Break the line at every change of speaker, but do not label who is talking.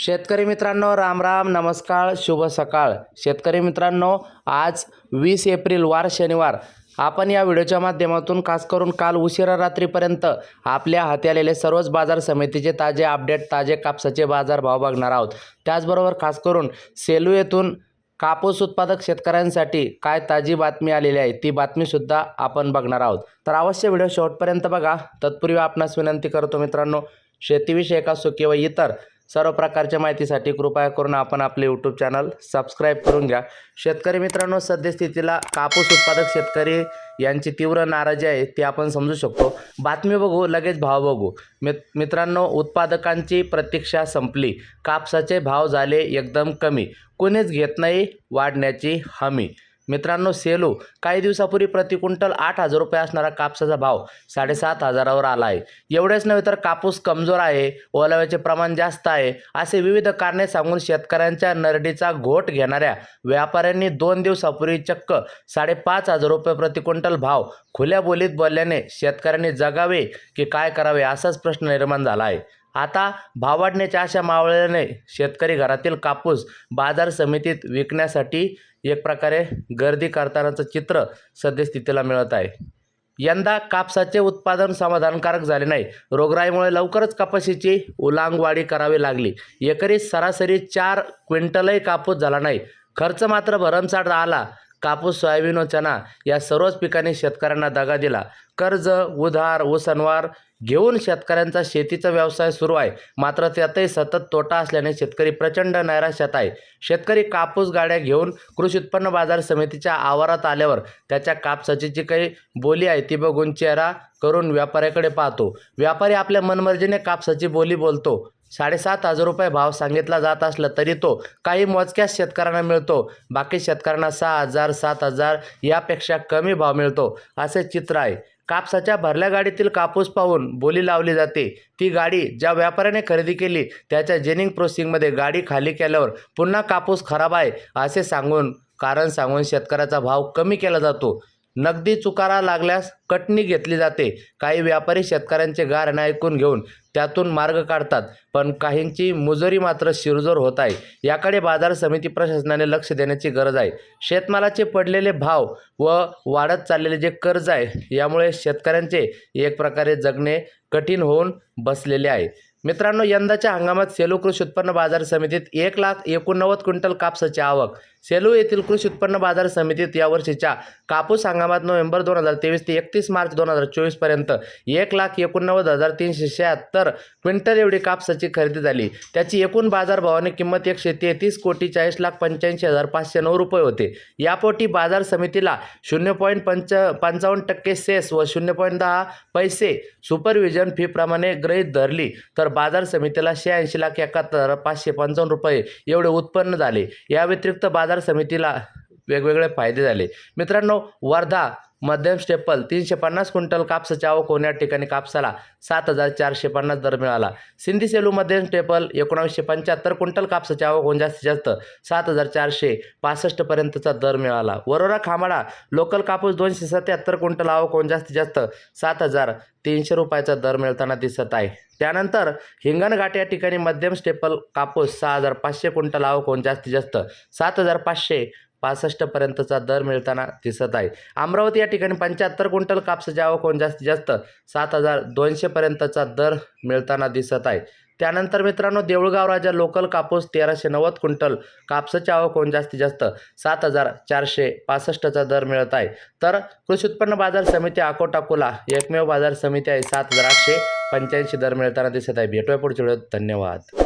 शेतकरी मित्रांनो राम राम नमस्कार शुभ सकाळ. शेतकरी मित्रांनो आज वीस एप्रिल वार शनिवार. आपण या व्हिडिओच्या माध्यमातून खास करून काल उशिरा रात्रीपर्यंत आपल्या हाती आलेले सर्वच बाजार समितीचे ताजे अपडेट ताजे कापसाचे बाजार भाव बघणार आहोत. त्याचबरोबर खास करून सेलू येथून कापूस उत्पादक शेतकऱ्यांसाठी काय ताजी बातमी आलेली आहे ती बातमीसुद्धा आपण बघणार आहोत. तर अवश्य व्हिडिओ शेवटपर्यंत बघा. तत्पूर्वी आपणास विनंती करतो मित्रांनो शेतीविषयक असो किंवा इतर सर्व प्रकारच्या माहितीसाठी कृपया करून आपण आपले यूट्यूब चॅनल सबस्क्राईब करून घ्या. शेतकरी मित्रांनो सद्यस्थितीला कापूस उत्पादक शेतकरी यांची तीव्र नाराजी आहे ती आपण समजू शकतो. बातमी बघू लगेच भाव बघू. मित मित्रांनो उत्पादकांची प्रतीक्षा संपली. कापसाचे भाव झाले एकदम कमी. कोणीच घेत नाही वाढण्याची हमी. मित्रांनो सेलू काही दिवसापूर्वी प्रति क्विंटल आठ हजार रुपये असणारा कापसाचा भाव साडेसात हजारावर आला आहे एवढेच नव्हे तर कापूस कमजोर आहे ओलाव्याचे प्रमाण जास्त आहे असे विविध कारणे सांगून शेतकऱ्यांच्या नरडीचा घोट घेणाऱ्या व्यापाऱ्यांनी दोन दिवसापूर्वी चक्क साडेपाच हजार रुपये प्रति क्विंटल भाव खुल्या बोलीत बोलल्याने शेतकऱ्यांनी जगावे की काय करावे असाच प्रश्न निर्माण झाला आहे आता भाव वाढण्याच्या मावळ्याने शेतकरी घरातील कापूस बाजार समितीत विकण्यासाठी एक प्रकारे गर्दी करतानाचं चित्र सद्यस्थितीला मिळत आहे. यंदा कापसाचे उत्पादन समाधानकारक झाले नाही. रोगराईमुळे लवकरच कपाशीची उलांगवाडी करावी लागली. एकरी सरासरी चार क्विंटलही कापूस झाला नाही. खर्च मात्र भरमसाठ आला. कापूस सोयाबीन व चना या सर्वच पिकांनी शेतकऱ्यांना दगा दिला. कर्ज उधार उसनवार घेऊन शेतकऱ्यांचा शेतीचा व्यवसाय सुरू आहे. मात्र त्यातही सतत तोटा असल्याने शेतकरी प्रचंड नैराश्यात आहे. शेतकरी कापूस गाड्या घेऊन कृषी उत्पन्न बाजार समितीच्या आवारात आल्यावर त्याच्या कापसाची जी काही बोली आहे ती बघून चेहरा करून व्यापाऱ्याकडे पाहतो. व्यापारी आपल्या मनमर्जीने कापसाची बोली बोलतो. साडेसात हजार रुपये भाव सांगितला जात असला तरी तो काही मोजक्याच शेतकऱ्यांना मिळतो. बाकी शेतकऱ्यांना सहा हजार सात हजार यापेक्षा कमी भाव मिळतो असे चित्र आहे. कापसाच्या भरल्या गाडीतील कापूस पाहून बोली लावली जाते. ती गाडी ज्या व्यापाऱ्याने खरेदी केली त्याच्या जेनिंग प्रोसेसिंगमध्ये गाडी खाली केल्यावर पुन्हा कापूस खराब आहे असे सांगून कारण सांगून शेतकऱ्याचा भाव कमी केला जातो. नगदी चुकारा लागल्यास कटणी घेतली जाते. काही व्यापारी शेतकऱ्यांचे गारणे ऐकून घेऊन त्यातून मार्ग काढतात पण काहींची मुजोरी मात्र शिरजोर होत आहे. याकडे बाजार समिती प्रशासनाने लक्ष देण्याची गरज आहे. शेतमालाचे पडलेले भाव व वाढत चाललेले जे कर्ज आहे यामुळे शेतकऱ्यांचे एक प्रकारे जगणे कठीण होऊन बसलेले आहे. मित्रांनो यंदाच्या हंगामात सेलू कृषी उत्पन्न बाजार समितीत एक लाख एकोणनव्वद क्विंटल कापसाची आवक सेलू येथील कृषी उत्पन्न बाजार समितीत यावर्षीच्या कापूस हंगामात नोव्हेंबर दोन हजार तेवीस ते एकतीस मार्च दोन हजार चोवीसपर्यंत एक लाख एकोणनव्वद हजार तीनशे शहात्तर क्विंटल एवढी कापसाची खरेदी झाली. त्याची एकूण बाजारभावाने किंमत एकशे तेहतीस कोटी चाळीस लाख पंच्याऐंशी हजार पाचशे नऊ रुपये होते. यापोटी बाजार समितीला शून्य पॉईंट पंच पंचावन्न टक्के सेस व शून्य पॉईंट दहा पैसे सुपरविजन फीप्रमाणे गृहीत धरली. तर बाजार समितीला शहाऐंशी लाख एकाहत्तर हजार पाचशे पंचावन्न रुपये एवढे उत्पन्न झाले. या व्यतिरिक्त बाजार बाजार समितीला वेगवेगळे फायदे झाले. मित्रांनो वर्धा मध्यम स्टेपल तीनशे पन्नास क्विंटल कापसाच्या आवक होण्या ठिकाणी कापसाला सात हजार चारशे पन्नास दर मिळाला. सिंधी सेलू मध्यम स्टेपल एकोणावीसशे पंच्याहत्तर क्विंटल कापसाच्या आवक होऊन जास्तीत जास्त सात हजार चारशे पासष्टपर्यंतचा दर मिळाला. वरोरा खामाडा लोकल कापूस दोनशे सत्याहत्तर क्विंटल आवक होऊन जास्तीत जास्त सात हजार तीनशे रुपयाचा दर मिळताना दिसत आहे. त्यानंतर हिंगणघाट या ठिकाणी मध्यम स्टेपल कापूस सहा हजार पाचशे क्विंटल आवक होऊन जास्तीत जास्त सात हजार पाचशे पासष्टपर्यंतचा दर मिळताना दिसत आहे. अमरावती या ठिकाणी पंच्याहत्तर क्विंटल कापसाची आवक होऊन जास्तीत जास्त सात हजार दोनशेपर्यंतचा दर मिळताना दिसत आहे. त्यानंतर मित्रांनो देऊळगाव राजा लोकल कापूस तेराशे नव्वद क्विंटल कापसाची आवक होऊन जास्तीत जास्त सात हजार चारशे पासष्टचा दर मिळत आहे. तर कृषी उत्पन्न बाजार समिती अकोटाकोला एकमेव बाजार समिती आहे सात हजार आठशे पंच्याऐंशी दर मिळताना दिसत आहे. भेटूया पुढच्या वेळेत धन्यवाद.